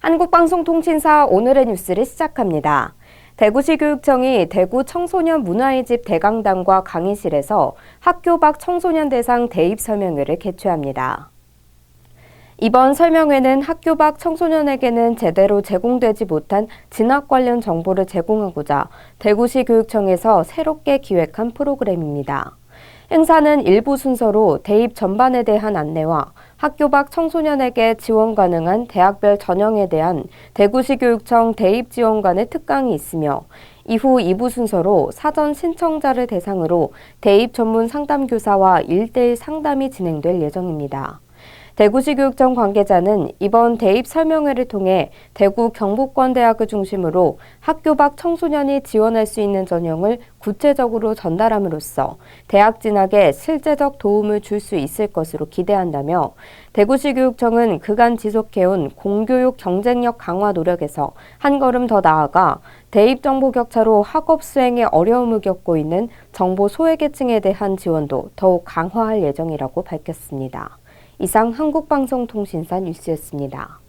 한국방송통신사 오늘의 뉴스를 시작합니다. 대구시 교육청이 대구 청소년 문화의 집 대강당과 강의실에서 학교 밖 청소년 대상 대입 설명회를 개최합니다. 이번 설명회는 학교 밖 청소년에게는 제대로 제공되지 못한 진학 관련 정보를 제공하고자 대구시 교육청에서 새롭게 기획한 프로그램입니다. 행사는 일부 순서로 대입 전반에 대한 안내와 학교 밖 청소년에게 지원 가능한 대학별 전형에 대한 대구시 교육청 대입 지원관의 특강이 있으며 이후 2부 순서로 사전 신청자를 대상으로 대입 전문 상담교사와 1대1 상담이 진행될 예정입니다. 대구시 교육청 관계자는 이번 대입 설명회를 통해 대구 경북권대학을 중심으로 학교 밖 청소년이 지원할 수 있는 전형을 구체적으로 전달함으로써 대학 진학에 실제적 도움을 줄 수 있을 것으로 기대한다며 대구시 교육청은 그간 지속해온 공교육 경쟁력 강화 노력에서 한 걸음 더 나아가 대입 정보 격차로 학업 수행에 어려움을 겪고 있는 정보 소외계층에 대한 지원도 더욱 강화할 예정이라고 밝혔습니다. 이상 한국방송통신사 뉴스였습니다.